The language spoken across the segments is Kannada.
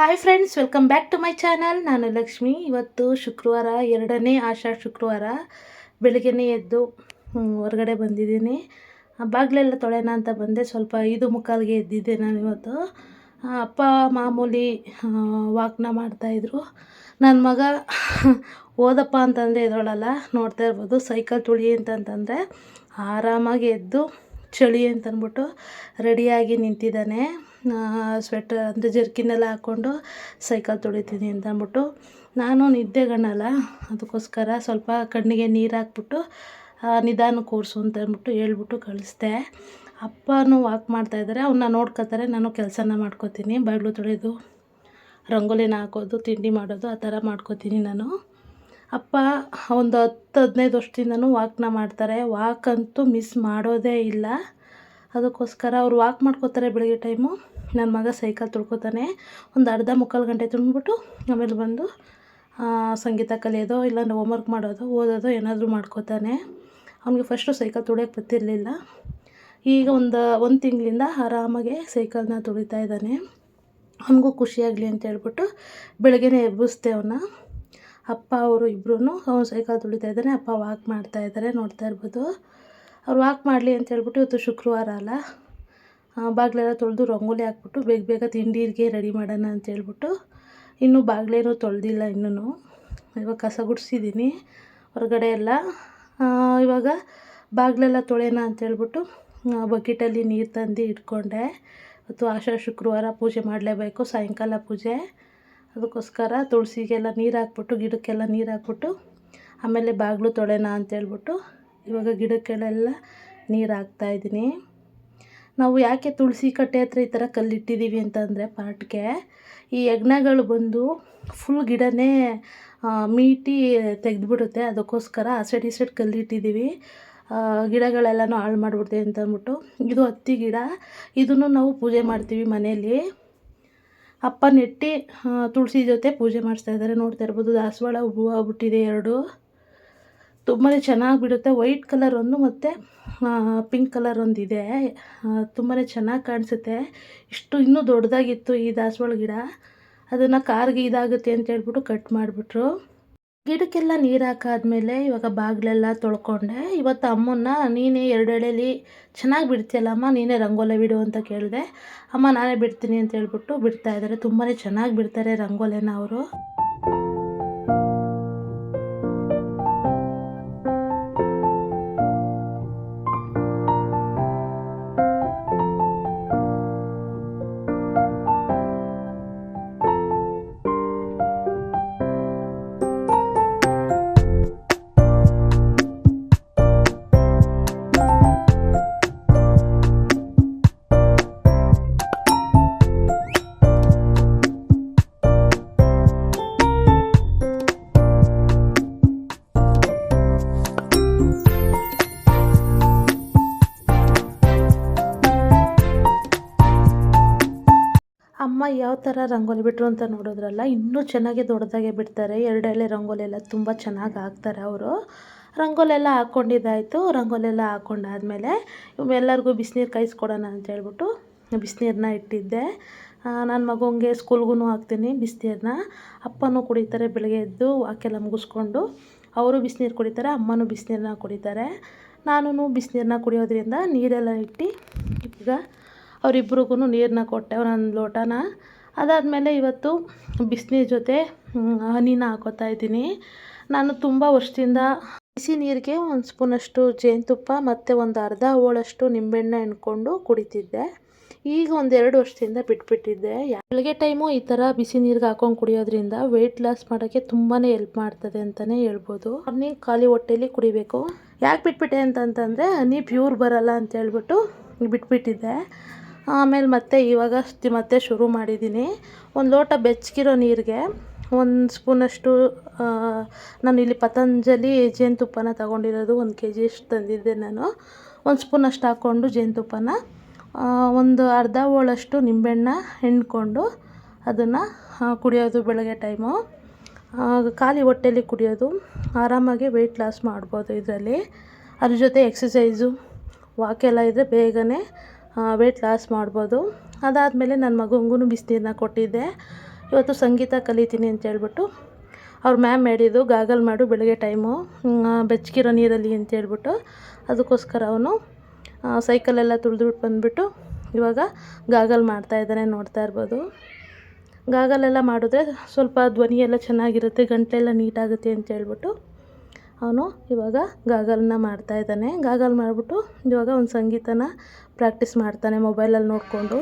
Hi friends welcome back to my channel ನಾನು ಲಕ್ಷ್ಮಿ. ಇವತ್ತು ಶುಕ್ರವಾರ, ಎರಡನೇ ಆಷಾಢ ಶುಕ್ರವಾರ. ಬೆಳಗ್ಗೆನೇ ಎದ್ದು ಹೊರಗಡೆ ಬಂದಿದ್ದೀನಿ. ಬಾಗಿಲೆಲ್ಲ ತೊಳೆಯೋಣ ಅಂತ ಬಂದೆ. ಸ್ವಲ್ಪ ಐದು ಮುಕ್ಕಾಲಿಗೆ ಎದ್ದಿದ್ದೆ ನಾನು ಇವತ್ತು. ಅಪ್ಪ, ಮಾಮೂಲಿ ವಾಕ್ನ ಮಾಡ್ತಾಯಿದ್ರು ನನ್ನ ಮಗ ಓದಪ್ಪ ಅಂತಂದರೆ ಎದೊಳಲ್ಲ ನೋಡ್ತಾ ಇರ್ಬೋದು. ಸೈಕಲ್ ತುಳಿ ಅಂತಂತಂದರೆ ಆರಾಮಾಗಿ ಎದ್ದು, ಚಳಿ ಅಂತಂದ್ಬಿಟ್ಟು ರೆಡಿಯಾಗಿ ನಿಂತಿದ್ದಾನೆ. ಸ್ವೆಟ್ರ್ ಅಂದರೆ ಜರ್ಕಿನೆಲ್ಲ ಹಾಕ್ಕೊಂಡು ಸೈಕಲ್ ತೊಳಿತೀನಿ ಅಂತ ಅಂದ್ಬಿಟ್ಟು ನಾನು ನಿದ್ದೆಗಣ್ಣಲ್ಲ ಅದಕ್ಕೋಸ್ಕರ ಸ್ವಲ್ಪ ಕಣ್ಣಿಗೆ ನೀರು ಹಾಕ್ಬಿಟ್ಟು ಆ, ನಿಧಾನ ಕೂರಿಸು ಅಂತ ಅಂದ್ಬಿಟ್ಟು ಹೇಳ್ಬಿಟ್ಟು ಕಳಿಸ್ದೆ. ಅಪ್ಪನೂ ವಾಕ್ ಮಾಡ್ತಾಯಿದ್ದಾರೆ ಅವನ್ನ ನೋಡ್ಕೊತಾರೆ ನಾನು ಕೆಲಸನ ಮಾಡ್ಕೋತೀನಿ ಬಾಗಿಲು ತೊಳೆಯೋದು ರಂಗೋಲಿನ ಹಾಕೋದು ತಿಂಡಿ ಮಾಡೋದು ಆ ಥರ ಮಾಡ್ಕೋತೀನಿ ನಾನು. ಅಪ್ಪ ಒಂದು ಹತ್ತು ಹದಿನೈದು ವರ್ಷದಿಂದನೂ ವಾಕ್ನ ಮಾಡ್ತಾರೆ ವಾಕ್ ಅಂತೂ ಮಿಸ್ ಮಾಡೋದೇ ಇಲ್ಲ. ಅದಕ್ಕೋಸ್ಕರ ಅವ್ರು ವಾಕ್ ಮಾಡ್ಕೋತಾರೆ ಬೆಳಗ್ಗೆ ಟೈಮು ನನ್ನ ಮಗ ಸೈಕಲ್ ತುಳ್ಕೊತಾನೆ. ಒಂದು ಅರ್ಧ ಮುಕ್ಕಾಲು ಗಂಟೆ ತುಂಬಿಬಿಟ್ಟು ಆಮೇಲೆ ಬಂದು ಸಂಗೀತ ಕಲಿಯೋದು ಇಲ್ಲಾಂದ್ರೆ ಹೋಮ್ವರ್ಕ್ ಮಾಡೋದು, ಓದೋದು ಏನಾದರೂ ಮಾಡ್ಕೋತಾನೆ. ಅವನಿಗೆ ಫಸ್ಟು ಸೈಕಲ್ ತುಳಿಯೋಕ್ಕೆ ಬರ್ತಿರಲಿಲ್ಲ. ಈಗ ಒಂದು ಒಂದು ತಿಂಗಳಿಂದ ಆರಾಮಾಗೆ ಸೈಕಲ್ನ ತುಳಿತಾ ಇದ್ದಾನೆ. ಅವನಿಗೂ ಖುಷಿಯಾಗಲಿ ಅಂತ ಹೇಳ್ಬಿಟ್ಟು ಬೆಳಗ್ಗೆನೇ ಎಬ್ಬಿಸ್ದೆ ಅವನ್ನ ಅಪ್ಪ, ಅವರು ಇಬ್ಬರೂ ಅವನು ಸೈಕಲ್ ತುಳಿತಾ ಇದ್ದಾನೆ. ಅಪ್ಪ ವಾಕ್ ಮಾಡ್ತಾ ಇದ್ದಾರೆ ನೋಡ್ತಾ ಇರ್ಬೋದು. ಅವ್ರು ವಾಕ್ ಮಾಡಲಿ ಅಂತ ಹೇಳ್ಬಿಟ್ಟು ಇವತ್ತು ಶುಕ್ರವಾರ ಅಲ್ಲ. ಬಾಗಿಲೆಲ್ಲ ತೊಳೆದು ರಂಗೋಲಿ ಹಾಕ್ಬಿಟ್ಟು ಬೇಗ ಬೇಗ ತಿಂಡಿಗೆ ರೆಡಿ ಮಾಡೋಣ ಅಂತ ಹೇಳ್ಬಿಟ್ಟು ಇನ್ನೂ ಬಾಗಿಲೇನೂ ತೊಳೆದಿಲ್ಲ ಇನ್ನೂ ಇವಾಗ ಕಸ ಗುಡಿಸಿದ್ದೀನಿ ಹೊರಗಡೆ ಎಲ್ಲ. ಇವಾಗ ಬಾಗಿಲೆಲ್ಲ ತೊಳೆಯೋಣ ಅಂತ ಹೇಳ್ಬಿಟ್ಟು ಬಕೆಟಲ್ಲಿ ನೀರು ತಂದು ಇಟ್ಕೊಂಡೆ. ಇವತ್ತು ಆಶಾ ಶುಕ್ರವಾರ ಪೂಜೆ ಮಾಡಲೇಬೇಕು, ಸಾಯಂಕಾಲ ಪೂಜೆ. ಅದಕ್ಕೋಸ್ಕರ ತುಳಸಿಗೆಲ್ಲ ನೀರು ಹಾಕ್ಬಿಟ್ಟು, ಗಿಡಕ್ಕೆಲ್ಲ ನೀರು ಹಾಕ್ಬಿಟ್ಟು ಆಮೇಲೆ ಬಾಗಿಲು ತೊಳೆಯೋಣ ಅಂತೇಳ್ಬಿಟ್ಟು ಇವಾಗ ಗಿಡಕ್ಕೆಲ್ಲ ನೀರು ಹಾಕ್ತಾಯಿದ್ದೀನಿ ನಾವು ಯಾಕೆ ತುಳಸಿ ಕಟ್ಟೆ ಹತ್ರ ಈ ಥರ ಕಲ್ಲಿಟ್ಟಿದ್ದೀವಿ ಅಂತಂದರೆ ಪಾಟ್ಗೆ, ಈ ಯಜ್ಞಗಳು ಬಂದು ಫುಲ್ ಗಿಡನೇ ಮೀಟಿ ತೆಗೆದ್ಬಿಡುತ್ತೆ. ಅದಕ್ಕೋಸ್ಕರ ಆ ಸೈಡ್ ಈ ಸೈಡ್ ಕಲ್ಲಿಟ್ಟಿದ್ದೀವಿ ಗಿಡಗಳೆಲ್ಲನೂ ಹಾಳು ಮಾಡಿಬಿಡ್ತೀವಿ ಅಂತ ಅಂದ್ಬಿಟ್ಟು ಇದು ಹತ್ತಿ ಗಿಡ. ಇದನ್ನು ನಾವು ಪೂಜೆ ಮಾಡ್ತೀವಿ ಮನೆಯಲ್ಲಿ ಅಪ್ಪ ನೆಟ್ಟಿ ತುಳಸಿ ಜೊತೆ ಪೂಜೆ ಮಾಡಿಸ್ತಾ ಇದ್ದಾರೆ ನೋಡ್ತಾ ಇರ್ಬೋದು ದಾಸವಾಳ ಹೂವು ಆಗ್ಬಿಟ್ಟಿದೆ ಎರಡು. ತುಂಬಾ ಚೆನ್ನಾಗಿ ಬಿಡುತ್ತೆ. ವೈಟ್ ಕಲರ್ ಒಂದು ಮತ್ತು ಪಿಂಕ್ ಕಲರ್ ಒಂದು ಇದೆ ತುಂಬಾ ಚೆನ್ನಾಗಿ ಕಾಣಿಸುತ್ತೆ. ಇಷ್ಟು ಇನ್ನೂ ದೊಡ್ಡದಾಗಿತ್ತು ಈ ದಾಸವಾಳ ಗಿಡ. ಅದನ್ನು ಕಾರ್ಗೆ ಇದಾಗುತ್ತೆ ಅಂತ ಹೇಳ್ಬಿಟ್ಟು ಕಟ್ ಮಾಡಿಬಿಟ್ರು. ಗಿಡಕ್ಕೆಲ್ಲ ನೀರು ಹಾಕಾದ್ಮೇಲೆ ಇವಾಗ ಬಾಗಿಲೆಲ್ಲ ತೊಳ್ಕೊಂಡೆ. ಇವತ್ತು ಅಮ್ಮನ್ನ ನೀನೇ ಎರಡು ಚೆನ್ನಾಗಿ ಚೆನ್ನಾಗಿ ಬಿಡ್ತೀಯಲ್ಲಮ್ಮ ನೀನೇ ರಂಗೋಲೆ ಬಿಡು ಅಂತ ಕೇಳಿದೆ. ಅಮ್ಮ ನಾನೇ ಬಿಡ್ತೀನಿ ಅಂತ ಹೇಳ್ಬಿಟ್ಟು ಬಿಡ್ತಾ ಇದ್ದಾರೆ ತುಂಬಾ ಚೆನ್ನಾಗಿ ಬಿಡ್ತಾರೆ ರಂಗೋಲೆನ ಅವರು. ಯಾವ ಥರ ರಂಗೋಲಿ ಬಿಟ್ಟರು ಅಂತ ನೋಡಿದ್ರಲ್ಲ, ಇನ್ನೂ ಚೆನ್ನಾಗಿ ದೊಡ್ಡದಾಗೆ ಬಿಡ್ತಾರೆ. ಎರಡು ಎಳೆ ರಂಗೋಲಿ ಎಲ್ಲ ತುಂಬ ಚೆನ್ನಾಗಿ ಹಾಕ್ತಾರೆ ಅವರು. ರಂಗೋಲಿ ಎಲ್ಲ ಹಾಕ್ಕೊಂಡಿದ್ದಾಯಿತು ರಂಗೋಲಿ ಎಲ್ಲ ಹಾಕ್ಕೊಂಡಾದ್ಮೇಲೆ ಎಲ್ಲರಿಗೂ ಬಿಸಿನೀರು ಕಾಯಿಸ್ಕೊಡೋಣ ಅಂತ ಹೇಳ್ಬಿಟ್ಟು ಬಿಸಿನೀರನ್ನ ಇಟ್ಟಿದ್ದೆ. ನನ್ನ ಮಗನಿಗೆ ಸ್ಕೂಲ್ಗೂ ಹಾಕ್ತೀನಿ ಬಿಸಿನೀರನ್ನ ಅಪ್ಪನೂ ಕುಡಿತಾರೆ ಬೆಳಗ್ಗೆ ಎದ್ದು ವಾಕೆಲ್ಲ ಮುಗಿಸ್ಕೊಂಡು. ಅವರು ಬಿಸಿನೀರು ಕುಡಿತಾರೆ, ಅಮ್ಮನೂ ಬಿಸಿನೀರನ್ನ ಕುಡಿತಾರೆ. ನಾನು ಬಿಸಿನೀರನ್ನ ಕುಡಿಯೋದ್ರಿಂದ ನೀರೆಲ್ಲ ಇಟ್ಟು ಈಗ ಅವರಿಬ್ರಿಗೂ ನೀರನ್ನ ಕೊಟ್ಟೆ, ಒಂದೊಂದು ಲೋಟನ. ಅದಾದಮೇಲೆ ಇವತ್ತು ಬಿಸಿನೀರು ಜೊತೆ ಹನಿನ ಹಾಕೋತಾ ಇದ್ದೀನಿ. ನಾನು ತುಂಬ ವರ್ಷದಿಂದ ಬಿಸಿ ನೀರಿಗೆ ಒಂದು ಸ್ಪೂನಷ್ಟು ಜೇನುತುಪ್ಪ ಮತ್ತು ಒಂದು ಅರ್ಧ ಹೋಳಷ್ಟು ನಿಂಬೆಹಣ್ಣು ಹಿಂಡ್ಕೊಂಡು ಕುಡಿತಿದ್ದೆ. ಈಗ ಒಂದೆರಡು ವರ್ಷದಿಂದ ಬಿಟ್ಬಿಟ್ಟಿದ್ದೆ. ಬೆಳಗ್ಗೆ ಟೈಮು ಈ ಥರ ಬಿಸಿ ನೀರಿಗೆ ಹಾಕೊಂಡು ಕುಡಿಯೋದ್ರಿಂದ ವೆಯ್ಟ್ ಲಾಸ್ ಮಾಡೋಕ್ಕೆ ತುಂಬಾ ಹೆಲ್ಪ್ ಮಾಡ್ತದೆ ಅಂತಲೇ ಹೇಳ್ಬೋದು. ಮಾರ್ನಿಂಗ್ ಖಾಲಿ ಹೊಟ್ಟೆಲಿ ಕುಡಿಬೇಕು. ಯಾಕೆ ಬಿಟ್ಬಿಟ್ಟೆ ಅಂತಂತಂದರೆ, ಹನಿ ಪ್ಯೂರ್ ಬರಲ್ಲ ಅಂತ ಹೇಳ್ಬಿಟ್ಟು ಬಿಟ್ಬಿಟ್ಟಿದ್ದೆ. ಆಮೇಲೆ ಮತ್ತೆ ಇವಾಗ ಮತ್ತೆ ಶುರು ಮಾಡಿದ್ದೀನಿ ಒಂದು ಲೋಟ ಬೆಚ್ಚಗಿರೋ ನೀರಿಗೆ ಒಂದು ಸ್ಪೂನಷ್ಟು ನಾನು ಇಲ್ಲಿ ಪತಂಜಲಿ ಜೇನುತುಪ್ಪನ ತಗೊಂಡಿರೋದು ಒಂದು ಕೆ ಜಿಯಷ್ಟು ತಂದಿದ್ದೆ ನಾನು. ಒಂದು ಸ್ಪೂನಷ್ಟು ಹಾಕ್ಕೊಂಡು ಜೇನುತುಪ್ಪನ ಒಂದು ಅರ್ಧ ಹೋಳಷ್ಟು ನಿಂಬೆಹಣ್ಣ ಹೆಣ್ಕೊಂಡು ಅದನ್ನು ಕುಡಿಯೋದು ಬೆಳಗ್ಗೆ ಟೈಮು ಖಾಲಿ ಹೊಟ್ಟೆಲಿ ಕುಡಿಯೋದು, ಆರಾಮಾಗಿ ವೆಯ್ಟ್ ಲಾಸ್ ಮಾಡ್ಬೋದು ಇದರಲ್ಲಿ. ಅದ್ರ ಜೊತೆ ಎಕ್ಸಸೈಸು ವಾಕೆಲ್ಲ ಇದ್ದರೆ ಬೇಗನೆ ವೆಯ್ಟ್ ಲಾಸ್ ಮಾಡ್ಬೋದು. ಅದಾದಮೇಲೆ ನನ್ನ ಮಗನಿಗೂ ಬಿಸಿನೀರನ್ನ ಕೊಟ್ಟಿದ್ದೆ. ಇವತ್ತು ಸಂಗೀತ ಕಲಿತೀನಿ ಅಂತ ಹೇಳ್ಬಿಟ್ಟು ಅವ್ರ ಮ್ಯಾಮ್ ಹೇಳಿದ್ದು ಗಾಗಲ್ ಮಾಡು ಬೆಳಗ್ಗೆ ಟೈಮು ಬೆಚ್ಚಗಿರೋ ನೀರಲ್ಲಿ ಅಂತ ಹೇಳ್ಬಿಟ್ಟು ಅದಕ್ಕೋಸ್ಕರ ಅವನು ಸೈಕಲೆಲ್ಲ ತುಳಿದ್ಬಿಟ್ಟು ಬಂದುಬಿಟ್ಟು ಇವಾಗ ಗಾಗಲ್ ಮಾಡ್ತಾ ಇದ್ದಾನೆ ನೋಡ್ತಾ ಇರ್ಬೋದು. ಗಾಗಲೆಲ್ಲ ಮಾಡಿದ್ರೆ ಸ್ವಲ್ಪ ಧ್ವನಿ ಎಲ್ಲ ಚೆನ್ನಾಗಿರುತ್ತೆ ಗಂಟಲೆಲ್ಲ ನೀಟಾಗುತ್ತೆ ಅಂತ ಹೇಳ್ಬಿಟ್ಟು ಅವನು ಇವಾಗ ಗಾಗಲ್ನ ಮಾಡ್ತಾ ಇದ್ದಾನೆ. ಗಾಗಲ್ ಮಾಡಿಬಿಟ್ಟು ಇವಾಗ ಒಂದು ಸಂಗೀತನ ಪ್ರಾಕ್ಟೀಸ್ ಮಾಡ್ತಾನೆ ಮೊಬೈಲಲ್ಲಿ ನೋಡಿಕೊಂಡು.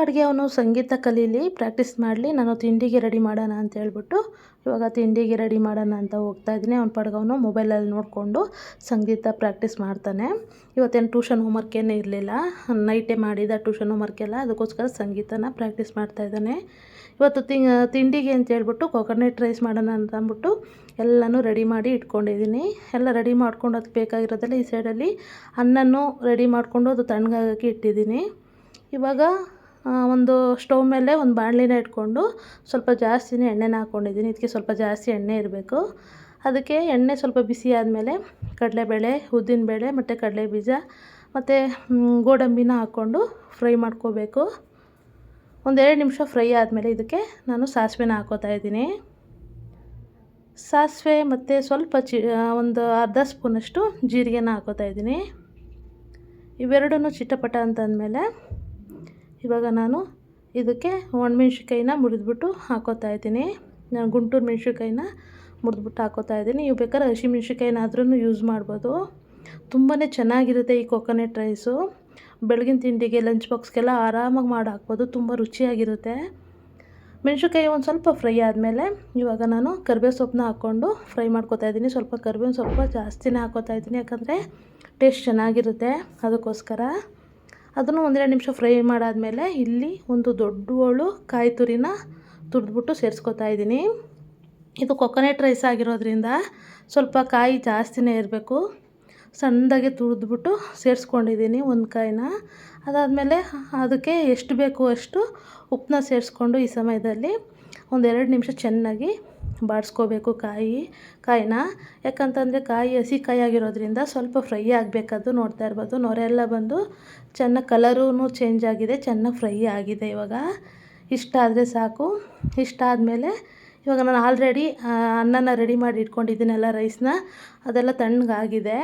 ಪಾಡಿಗೆ ಅವನು ಸಂಗೀತ ಕಲೀಲಿ ಪ್ರಾಕ್ಟೀಸ್ ಮಾಡಲಿ, ನಾನು ತಿಂಡಿಗೆ ರೆಡಿ ಮಾಡೋಣ ಅಂತ ಹೇಳ್ಬಿಟ್ಟು ಇವಾಗ ತಿಂಡಿಗೆ ರೆಡಿ ಮಾಡೋಣ ಅಂತ ಹೋಗ್ತಾ ಇದ್ದೀನಿ. ಅವ್ನ ಪಾಡಿಗೆ ಅವನು ಮೊಬೈಲಲ್ಲಿ ನೋಡಿಕೊಂಡು ಸಂಗೀತ ಪ್ರಾಕ್ಟೀಸ್ ಮಾಡ್ತಾನೆ. ಇವತ್ತೇನು ಟ್ಯೂಷನ್ ಹೋಮ್ವರ್ಕ್ ಏನೂ ಇರಲಿಲ್ಲ ನೈಟೇ ಮಾಡಿದ ಟ್ಯೂಷನ್ ಹೋಮ್ವರ್ಕ್ ಎಲ್ಲ, ಅದಕ್ಕೋಸ್ಕರ ಸಂಗೀತನ ಪ್ರಾಕ್ಟೀಸ್ ಮಾಡ್ತಾ ಇದ್ದಾನೆ. ಇವತ್ತು ತಿಂಡಿಗೆ ಅಂತ ಹೇಳ್ಬಿಟ್ಟು ಕೊಕೊನೆಟ್ ರೈಸ್ ಮಾಡೋಣ ಅಂತ ಅಂದ್ಬಿಟ್ಟು ಎಲ್ಲನೂ ರೆಡಿ ಮಾಡಿ ಇಟ್ಕೊಂಡಿದ್ದೀನಿ. ಎಲ್ಲ ರೆಡಿ ಮಾಡ್ಕೊಂಡು ಅದಕ್ಕೆ ಬೇಕಾಗಿರೋದೆಲ್ಲ ಈ ಸೈಡಲ್ಲಿ ಅನ್ನನೂ ರೆಡಿ ಮಾಡಿಕೊಂಡು ಅದು ತಣ್ಣಗಾಗಕ್ಕೆ ಇಟ್ಟಿದ್ದೀನಿ. ಇವಾಗ ಒಂದು ಸ್ಟವ್ ಮೇಲೆ ಒಂದು ಬಾಣಲಿನ ಇಟ್ಕೊಂಡು ಸ್ವಲ್ಪ ಜಾಸ್ತಿನೇ ಎಣ್ಣೆನ ಹಾಕ್ಕೊಂಡಿದ್ದೀನಿ. ಇದಕ್ಕೆ ಸ್ವಲ್ಪ ಜಾಸ್ತಿ ಎಣ್ಣೆ ಇರಬೇಕು. ಅದಕ್ಕೆ ಎಣ್ಣೆ ಸ್ವಲ್ಪ ಬಿಸಿ ಆದಮೇಲೆ ಕಡಲೆಬೇಳೆ, ಉದ್ದಿನಬೇಳೆ ಮತ್ತು ಕಡಲೆ ಬೀಜ ಮತ್ತು ಗೋಡಂಬಿನ ಹಾಕ್ಕೊಂಡು ಫ್ರೈ ಮಾಡ್ಕೋಬೇಕು. ಒಂದೆರಡು ನಿಮಿಷ ಫ್ರೈ ಆದಮೇಲೆ ಇದಕ್ಕೆ ನಾನು ಸಾಸಿವೆನ ಹಾಕೋತಾ ಇದ್ದೀನಿ. ಸಾಸಿವೆ ಮತ್ತು ಸ್ವಲ್ಪ ಚಿ ಒಂದು ಅರ್ಧ ಸ್ಪೂನಷ್ಟು ಜೀರಿಗೆನ ಹಾಕೋತಾ ಇದ್ದೀನಿ. ಇವೆರಡೂ ಚಿಟಪಟ ಅಂತಂದಮೇಲೆ ಇವಾಗ ನಾನು ಇದಕ್ಕೆ ಒಣಮೆಣ್ಸಿನ್ಕಾಯಿನ ಮುರಿದ್ಬಿಟ್ಟು ಹಾಕೋತಾ ಇದ್ದೀನಿ. ನಾನು ಗುಂಟೂರು ಮೆಣಸಿನ್ಕಾಯಿನ ಮುರಿದ್ಬಿಟ್ಟು ಹಾಕೋತಾ ಇದ್ದೀನಿ. ನೀವು ಬೇಕಾದ್ರೆ ಹಸಿಮೆಣ್ಸಿನ್ಕಾಯಿನಾದ್ರೂ ಯೂಸ್ ಮಾಡ್ಬೋದು. ತುಂಬಾ ಚೆನ್ನಾಗಿರುತ್ತೆ ಈ ಕೊಕೊನೆಟ್ ರೈಸು ಬೆಳಗಿನ ತಿಂಡಿಗೆ ಲಂಚ್ ಬಾಕ್ಸ್ಗೆಲ್ಲ ಆರಾಮಾಗಿ ಮಾಡಿ ಹಾಕ್ಬೋದು ತುಂಬ ರುಚಿಯಾಗಿರುತ್ತೆ. ಮೆಣಸಿನ್ಕಾಯಿ ಒಂದು ಸ್ವಲ್ಪ ಫ್ರೈ ಆದಮೇಲೆ ಇವಾಗ ನಾನು ಕರಿಬೇವು ಸೊಪ್ಪನ್ನ ಹಾಕ್ಕೊಂಡು ಫ್ರೈ ಮಾಡ್ಕೊತಾ ಇದ್ದೀನಿ. ಸ್ವಲ್ಪ ಕರಿಬೇವು ಸೊಪ್ಪು ಜಾಸ್ತಿನೇ ಹಾಕೋತಾ ಇದ್ದೀನಿ. ಯಾಕಂದರೆ ಟೇಸ್ಟ್ ಚೆನ್ನಾಗಿರುತ್ತೆ ಅದಕ್ಕೋಸ್ಕರ. ಅದನ್ನು ಒಂದೆರಡು ನಿಮಿಷ ಫ್ರೈ ಮಾಡಾದಮೇಲೆ ಇಲ್ಲಿ ಒಂದು ದೊಡ್ಡ ಹೋಳು ಕಾಯಿ ತುರಿನ ತುರಿದ್ಬಿಟ್ಟು ಸೇರಿಸ್ಕೊತಾ ಇದ್ದೀನಿ. ಇದು ಕೊಕೊನೆಟ್ ರೈಸ್ ಆಗಿರೋದ್ರಿಂದ ಸ್ವಲ್ಪ ಕಾಯಿ ಜಾಸ್ತಿನೇ ಇರಬೇಕು. ಸಣ್ಣದಾಗೆ ತುರಿದ್ಬಿಟ್ಟು ಸೇರಿಸ್ಕೊಂಡಿದ್ದೀನಿ ಒಂದು ಕಾಯಿನ. ಅದಾದಮೇಲೆ ಅದಕ್ಕೆ ಎಷ್ಟು ಬೇಕು ಅಷ್ಟು ಉಪ್ಪನ್ನ ಸೇರಿಸ್ಕೊಂಡು ಈ ಸಮಯದಲ್ಲಿ ಒಂದೆರಡು ನಿಮಿಷ ಚೆನ್ನಾಗಿ ಬಾಡಿಸ್ಕೋಬೇಕು ಕಾಯಿ, ಕಾಯಿನ. ಯಾಕಂತಂದರೆ ಕಾಯಿ ಹಸಿ ಕಾಯಿ ಆಗಿರೋದ್ರಿಂದ ಸ್ವಲ್ಪ ಫ್ರೈ ಆಗಬೇಕದು ನೋಡ್ತಾ ಇರ್ಬೋದು. ನೊರೆಲ್ಲ ಬಂದು ಚೆನ್ನಾಗಿ ಕಲರೂ ಚೇಂಜ್ ಆಗಿದೆ, ಚೆನ್ನಾಗಿ ಫ್ರೈ ಆಗಿದೆ ಇವಾಗ. ಇಷ್ಟ ಆದರೆ ಸಾಕು. ಇಷ್ಟ ಆದಮೇಲೆ ಇವಾಗ ನಾನು ಆಲ್ರೆಡಿ ಅನ್ನನ ರೆಡಿ ಮಾಡಿ ಇಟ್ಕೊಂಡಿದ್ದೀನಲ್ಲ ರೈಸ್ನ ಅದೆಲ್ಲ ತಣ್ಣಗಾಗಿದೆ.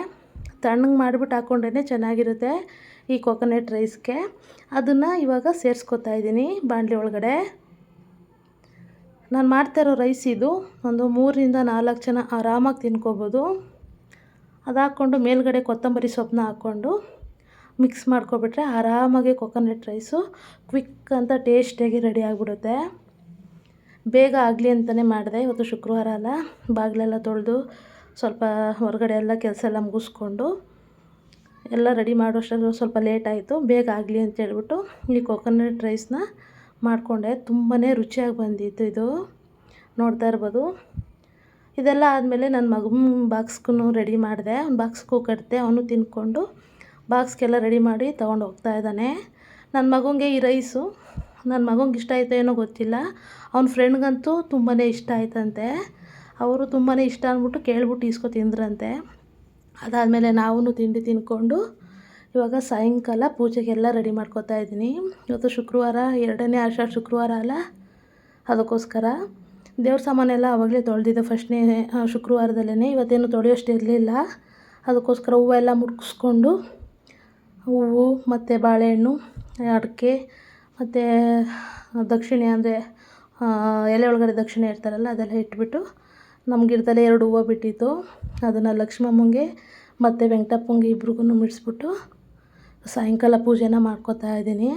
ತಣ್ಣಗೆ ಮಾಡಿಬಿಟ್ಟು ಹಾಕ್ಕೊಂಡ್ರೆ ಚೆನ್ನಾಗಿರುತ್ತೆ ಈ ಕೊಕೊನೆಟ್ ರೈಸ್ಗೆ ಅದನ್ನು ಇವಾಗ ಸೇರಿಸ್ಕೊತಾ ಇದ್ದೀನಿ ಬಾಂಡ್ಲಿ ಒಳಗಡೆ. ನಾನು ಮಾಡ್ತಾ ಇರೋ ರೈಸ್ ಇದು ಒಂದು ಮೂರರಿಂದ ನಾಲ್ಕು ಜನ ಆರಾಮಾಗಿ ತಿನ್ಕೋಬೋದು. ಅದು ಹಾಕ್ಕೊಂಡು ಮೇಲ್ಗಡೆ ಕೊತ್ತಂಬರಿ ಸೊಪ್ಪನ್ನ ಹಾಕ್ಕೊಂಡು ಮಿಕ್ಸ್ ಮಾಡ್ಕೊಬಿಟ್ರೆ ಆರಾಮಾಗಿ ಕೊಕೊನೆಟ್ ರೈಸು ಕ್ವಿಕ್ ಅಂತ ಟೇಸ್ಟಿಯಾಗಿ ರೆಡಿ ಆಗಿಬಿಡುತ್ತೆ. ಬೇಗ ಆಗಲಿ ಅಂತಲೇ ಮಾಡಿದೆ ಇವತ್ತು ಶುಕ್ರವಾರ ಅಲ್ಲ. ಬಾಗಿಲೆಲ್ಲ ತೊಳೆದು ಸ್ವಲ್ಪ ಹೊರಗಡೆ ಎಲ್ಲ ಕೆಲಸ ಎಲ್ಲ ಮುಗಿಸ್ಕೊಂಡು ಎಲ್ಲ ರೆಡಿ ಮಾಡೋಷ್ಟರಲ್ಲಿ ಸ್ವಲ್ಪ ಲೇಟ್ ಆಯಿತು. ಬೇಗ ಆಗಲಿ ಅಂತ ಹೇಳ್ಬಿಟ್ಟು ಈ ಕೊಕೊನೆಟ್ ರೈಸ್ನ ಮಾಡಿಕೊಂಡೆ. ತುಂಬಾ ರುಚಿಯಾಗಿ ಬಂದಿತ್ತು ಇದು. ನೋಡ್ತಾ ಇರ್ಬೋದು. ಇದೆಲ್ಲ ಆದಮೇಲೆ ನನ್ನ ಮಗನ ಬಾಕ್ಸ್ಗೂ ರೆಡಿ ಮಾಡಿದೆ. ಅವ್ನು ಬಾಕ್ಸ್ಗೂ ಕಟ್ಟಿದೆ ಅವನು ತಿಂದ್ಕೊಂಡು ಬಾಕ್ಸ್ಗೆಲ್ಲ ರೆಡಿ ಮಾಡಿ ತೊಗೊಂಡು ಹೋಗ್ತಾ ಇದ್ದಾನೆ. ನನ್ನ ಮಗನಿಗೆ ಈ ರೈಸು ನನ್ನ ಮಗಂಗೆ ಇಷ್ಟ ಆಯಿತು ಏನೋ ಗೊತ್ತಿಲ್ಲ. ಅವ್ನ ಫ್ರೆಂಡ್ಗಂತೂ ತುಂಬಾ ಇಷ್ಟ ಆಯ್ತಂತೆ. ಅವರು ತುಂಬಾ ಇಷ್ಟ ಅಂದ್ಬಿಟ್ಟು ಕೇಳ್ಬಿಟ್ಟು ಇಸ್ಕೊ ತಿಂದ್ರಂತೆ. ಅದಾದಮೇಲೆ ನಾವೂ ತಿಂಡಿ ತಿಂದ್ಕೊಂಡು ಇವಾಗ ಸಾಯಂಕಾಲ ಪೂಜೆಗೆಲ್ಲ ರೆಡಿ ಮಾಡ್ಕೋತಾ ಇದ್ದೀನಿ. ಇವತ್ತು ಶುಕ್ರವಾರ, ಎರಡನೇ ಆಷಾಢ ಶುಕ್ರವಾರ ಅಲ್ಲ? ಅದಕ್ಕೋಸ್ಕರ. ದೇವ್ರ ಸಾಮಾನೆಲ್ಲ ಆವಾಗಲೇ ತೊಳೆದಿದ್ದೆ ಫಸ್ಟ್ನೇ ಶುಕ್ರವಾರದಲ್ಲೇ ಇವತ್ತೇನು ತೊಳೆಯೋಷ್ಟು ಇರಲಿಲ್ಲ. ಅದಕ್ಕೋಸ್ಕರ ಹೂವೆಲ್ಲ ಮುಡ್ಸ್ಕೊಂಡು ಹೂವು ಮತ್ತು ಬಾಳೆಹಣ್ಣು, ಅಡಿಕೆ ಮತ್ತು ದಕ್ಷಿಣೆ ಅಂದರೆ ಎಲೆ ಒಳಗಡೆ ದಕ್ಷಿಣೆ ಇರ್ತಾರಲ್ಲ ಅದೆಲ್ಲ ಇಟ್ಬಿಟ್ಟು ನಮ್ಮ ಗಿಡದಲ್ಲೇ ಎರಡು ಹೂವು ಬಿಟ್ಟಿತ್ತು. ಅದನ್ನು ಲಕ್ಷ್ಮಮ್ಮಂಗೆ ಮತ್ತು ವೆಂಕಟಪ್ಪಂಗೆ ಇಬ್ರಿಗೂ ಮುಡಿಸ್ಬಿಟ್ಟು ಸಾಯಂಕಾಲ ಪೂಜೆನ ಮಾಡ್ಕೋತಾ ಇದ್ದೀನಿ.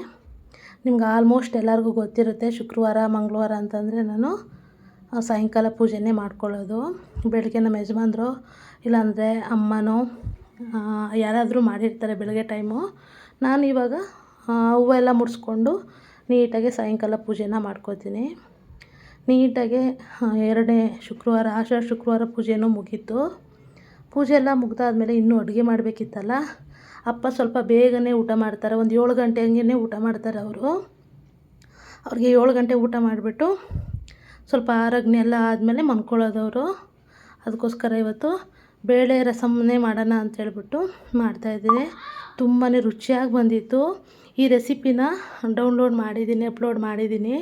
ನಿಮ್ಗೆ ಆಲ್ಮೋಸ್ಟ್ ಎಲ್ಲರಿಗೂ ಗೊತ್ತಿರುತ್ತೆ ಶುಕ್ರವಾರ, ಮಂಗಳವಾರ ಅಂತಂದರೆ ನಾನು ಸಾಯಂಕಾಲ ಪೂಜೆನೇ ಮಾಡ್ಕೊಳ್ಳೋದು. ಬೆಳಗ್ಗೆ ನಮ್ಮ ಯಜಮಾನ್ರು ಇಲ್ಲಾಂದರೆ ಅಮ್ಮನೋ ಯಾರಾದರೂ ಮಾಡಿರ್ತಾರೆ ಬೆಳಗ್ಗೆ ಟೈಮು ನಾನು ಇವಾಗ ಹೂವೆಲ್ಲ ಮುಡಿಸ್ಕೊಂಡು ನೀಟಾಗಿ ಸಾಯಂಕಾಲ ಪೂಜೆನ ಮಾಡ್ಕೋತೀನಿ. ನೀಟಾಗಿ ಎರಡನೇ ಶುಕ್ರವಾರ, ಆಷಾಢ ಶುಕ್ರವಾರ ಪೂಜೆನೂ ಮುಗೀತು. ಪೂಜೆ ಎಲ್ಲ ಮುಗ್ದಾದ್ಮೇಲೆ ಇನ್ನೂ ಅಡುಗೆ ಮಾಡಬೇಕಿತ್ತಲ್ಲ ಅಪ್ಪ ಸ್ವಲ್ಪ ಬೇಗನೆ ಊಟ ಮಾಡ್ತಾರೆ. ಒಂದು ಏಳು ಗಂಟೆ ಹಂಗೆ ಊಟ ಮಾಡ್ತಾರೆ ಅವರು. ಅವ್ರಿಗೆ ಏಳು ಗಂಟೆ ಊಟ ಮಾಡಿಬಿಟ್ಟು ಸ್ವಲ್ಪ ಆರೋಗ್ಯನೆಲ್ಲ ಆದಮೇಲೆ ಮನ್ಕೊಳ್ಳೋದವರು ಅದಕ್ಕೋಸ್ಕರ ಇವತ್ತು ಬೇಳೆ ರಸಮ್ಮನ್ನೇ ಮಾಡೋಣ ಅಂತೇಳ್ಬಿಟ್ಟು ಮಾಡ್ತಾಯಿದ್ದೀನಿ ತುಂಬಾ ರುಚಿಯಾಗಿ ಬಂದಿತ್ತು. ಈ ರೆಸಿಪಿನ ಡೌನ್ಲೋಡ್ ಮಾಡಿದ್ದೀನಿ, ಅಪ್ಲೋಡ್ ಮಾಡಿದ್ದೀನಿ.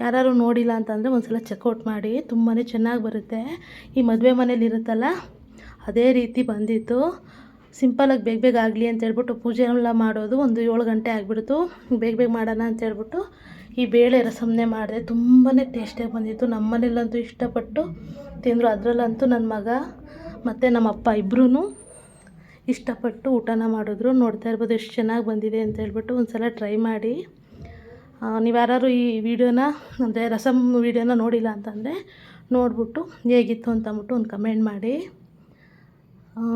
ಯಾರು ನೋಡಿಲ್ಲ ಅಂತಂದರೆ ಒಂದು ಸಲ ಚೆಕ್ಔಟ್ ಮಾಡಿ. ತುಂಬಾ ಚೆನ್ನಾಗಿ ಬರುತ್ತೆ. ಈ ಮದುವೆ ಮನೇಲಿ ಇರುತ್ತಲ್ಲ, ಅದೇ ರೀತಿ ಬಂದಿತ್ತು. ಸಿಂಪಲಾಗಿ ಬೇಗ ಬೇಗ ಆಗಲಿ ಅಂತೇಳ್ಬಿಟ್ಟು ಪೂಜೆ ಎಲ್ಲ ಮಾಡೋದು ಒಂದು ಏಳು ಗಂಟೆ ಆಗಿಬಿಡ್ತು. ಬೇಗ ಬೇಗ ಮಾಡೋಣ ಅಂತ ಹೇಳ್ಬಿಟ್ಟು ಈ ಬೇಳೆ ರಸಮ್ನೇ ಮಾಡಿದೆ. ತುಂಬಾ ಟೇಸ್ಟಿಯಾಗಿ ಬಂದಿತ್ತು. ನಮ್ಮ ಮನೇಲಂತೂ ಇಷ್ಟಪಟ್ಟು ತಿಂದರು. ಅದರಲ್ಲಂತೂ ನನ್ನ ಮಗ ಮತ್ತು ನಮ್ಮ ಅಪ್ಪ ಇಬ್ಬರೂ ಇಷ್ಟಪಟ್ಟು ಊಟನ ಮಾಡಿದ್ರು. ನೋಡ್ತಾ ಇರ್ಬೋದು ಎಷ್ಟು ಚೆನ್ನಾಗಿ ಬಂದಿದೆ ಅಂತ ಹೇಳ್ಬಿಟ್ಟು ಒಂದು ಸಲ ಟ್ರೈ ಮಾಡಿ. ನೀವು ಯಾರು ಈ ವಿಡಿಯೋನ, ಅಂದರೆ ರಸಮ್ ವಿಡಿಯೋನ ನೋಡಿಲ್ಲ ಅಂತಂದರೆ ನೋಡ್ಬಿಟ್ಟು ಹೇಗಿತ್ತು ಅಂತಂದ್ಬಿಟ್ಟು ಒಂದು ಕಮೆಂಟ್ ಮಾಡಿ.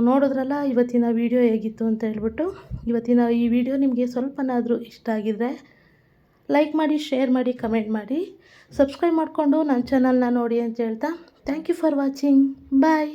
ನೋಡಿದ್ರಲ್ಲ, ಇವತ್ತಿನ ವಿಡಿಯೋ ಹೇಗಿತ್ತು ಅಂತ ಹೇಳ್ಬಿಟ್ಟು, ಇವತ್ತಿನ ಈ ವಿಡಿಯೋ ನಿಮಗೆ ಸ್ವಲ್ಪನಾದರೂ ಇಷ್ಟ ಆಗಿದ್ರೆ ಲೈಕ್ ಮಾಡಿ ಶೇರ್ ಮಾಡಿ ಕಮೆಂಟ್ ಮಾಡಿ. ಸಬ್ಸ್ಕ್ರೈಬ್ ಮಾಡಿಕೊಂಡು ನನ್ನ ಚಾನಲ್ನ ನೋಡಿ ಅಂತ ಹೇಳ್ತಾ thank you for watching bye